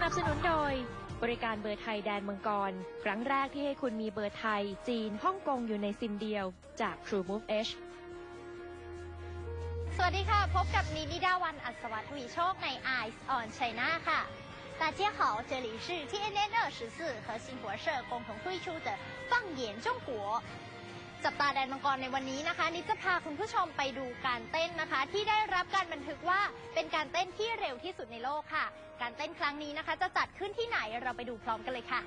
บสนุนโดย บริการเบอร์ไทยแดนมังกร ครั้งแรกที่ให้คุณมีเบอร์ไทย จีน ฮ่องกงอยู่ในซิมเดียว จาก True Move H สวัสดีค่ะ พบกับนินิดาวันอัศวทวีโชคใน Eyes on China ค่ะ大家好，这里是 TNN 二十四和新华社共同推出的放眼中国 จับตาแดนมังกรในวันนี้นะคะนิดจะพาคุณผู้ชมไปดูการเต้นนะคะ ที่ได้รับการบันทึกว่าเป็นการเต้นที่เร็วที่สุดในโลกค่ะ การเต้นครั้งนี้นะคะ จะจัดขึ้นที่ไหนเราไปดูพร้อมกันเลยค่ะ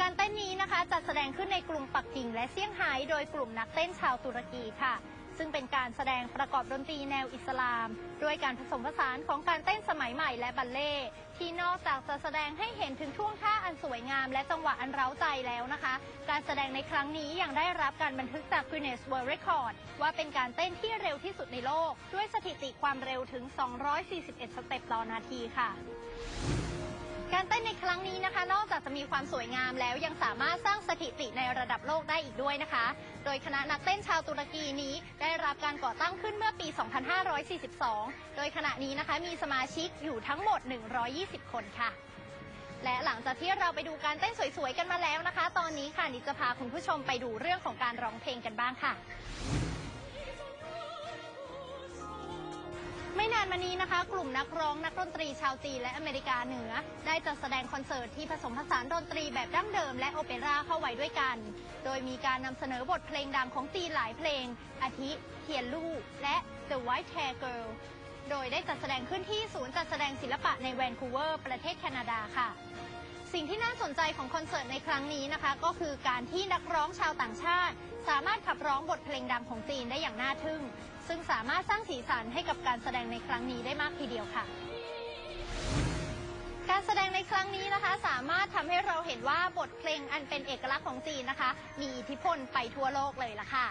การเต้นนี้นะคะจัดแสดงขึ้นในกรุงปักกิ่งและเซี่ยงไฮ้โดยกลุ่มนักเต้นชาวตุรกีค่ะ ซึ่งเป็นการแสดงประกอบดนตรีแนวอิสลาม ด้วยการผสมผสานของการเต้นสมัยใหม่และบัลเล่ที่นอกจากจะแสดงให้เห็นถึงท่วงท่าอันสวยงาม และจังหวะอันเร้าใจแล้วนะคะ การแสดงในครั้งนี้ยังได้รับการบันทึกจาก Guinness World Record ว่าเป็นการเต้นที่เร็วที่สุดในโลก ด้วยสถิติความเร็วถึง 241 สเต็ปต่อนาทีค่ะ การเต้นในครั้งนี้นะคะ นอกจากจะมีความสวยงามแล้วยังสามารถสร้างสถิติในระดับโลกได้อีกด้วยนะคะ โดยคณะนักเต้นชาวตุรกีนี้ได้รับการก่อตั้งขึ้นเมื่อปี 2542 โดยขณะนี้นะคะมีสมาชิกอยู่ทั้งหมด 120 คนค่ะ และหลังจากที่เราไปดูการเต้นสวยๆกันมาแล้วนะคะ ตอนนี้ค่ะนิดจะพาคุณผู้ชมไปดูเรื่องของการร้องเพลงกันบ้างค่ะ ม่นนมานี้นะคะ กลุ่มนักร้องนักดนตรีชาวจีนและอเมริกาเหนือ ได้จัดแสดงคอนเสิร์ตที่ผสมผสานดนตรีแบบดั้งเดิมและโอเปร่าเข้าไว้ด้วยกัน โดยมีการนำเสนอบทเพลงดังของจีนหลายเพลง อาทิเทียนลู่และ The White Hair Girl โดยได้จัดแสดงขึ้นที่ศูนย์จัดแสดงศิลปะในแวนคูเวอร์ ประเทศแคนาดาค่ะสิ่งที่น่าสนใจของคอนเสิร์ตในครั้งนี้นะคะ ก็คือการที่นักร้องชาวต่างชาติ สามารถขับร้องบทเพลงดังของจีนได้อย่างน่าทึ่ง ซึ่งสามารถสร้างสีสันให้กับการแสดงในครั้งนี้ได้มากทีเดียวค่ะ การแสดงในครั้งนี้นะคะ สามารถทำให้เราเห็นว่าบทเพลงอันเป็นเอกลักษณ์ของจีนนะคะ มีอิทธิพลไปทั่วโลกเลยล่ะค่ะ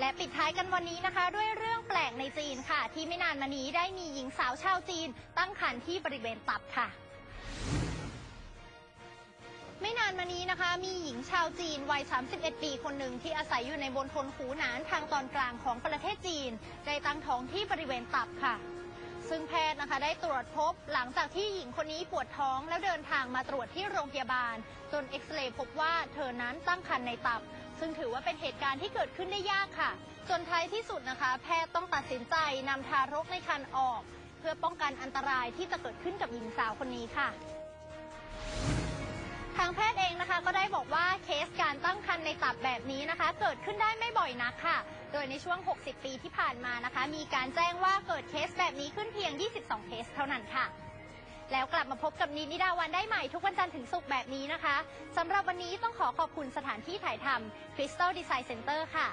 และปิดท้ายกันวันนี้นะคะ ด้วยเรื่องแปลกในจีนค่ะ ที่ไม่นานมานี้ได้มีหญิงสาวชาวจีน ตั้งครรภ์ที่บริเวณตับค่ะ นานมานี้นะคะ มีหญิงชาวจีนวัย 31 ปีคนหนึ่งที่อาศัยอยู่ในบนทนหูหนานทางตอนกลางของประเทศจีนได้ตั้งท้องที่บริเวณตับค่ะ ซึ่งแพทย์นะคะได้ตรวจพบหลังจากที่หญิงคนนี้ปวดท้องแล้วเดินทางมาตรวจที่โรงพยาบาล จนเอ็กซเรย์พบว่าเธอนั้นตั้งครรภ์ในตับ ซึ่งถือว่าเป็นเหตุการณ์ที่เกิดขึ้นได้ยากค่ะจนท้ายที่สุดนะคะ แพทย์ต้องตัดสินใจนำทารกในครรภ์ออก เพื่อป้องกันอันตรายที่จะเกิดขึ้นกับหญิงสาวคนนี้ค่ะ ทางแพทย์เองนะคะก็ได้บอกว่าเคสการตั้งครรภ์ในตับแบบนี้นะคะ เกิดขึ้นได้ไม่บ่อยนักค่ะ โดยในช่วง 60 ปีที่ผ่านมานะคะ มีการแจ้งว่าเกิดเคสแบบนี้ขึ้นเพียง 22 เคสเท่านั้นค่ะ แล้วกลับมาพบกับนิดนิดาวันได้ใหม่ทุกวันจันทร์ถึงศุกร์แบบนี้นะคะสำหรับวันนี้ต้องขอขอบคุณสถานที่ถ่ายทำ Crystal Design Center ค่ะ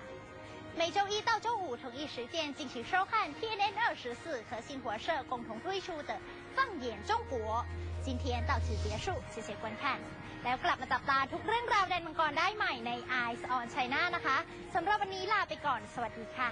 每周一到周五同一时间敬请收看 TNN 二十四和新华社共同推出的《 放眼中国》。今天到此结束，谢谢观看。แล้วกลับมาจับตาทุกเรื่องราวแดนมังกรได้ใหม่ใน Eyes on China นะคะสำหรับวันนี้ลาไปก่อน สวัสดีค่ะ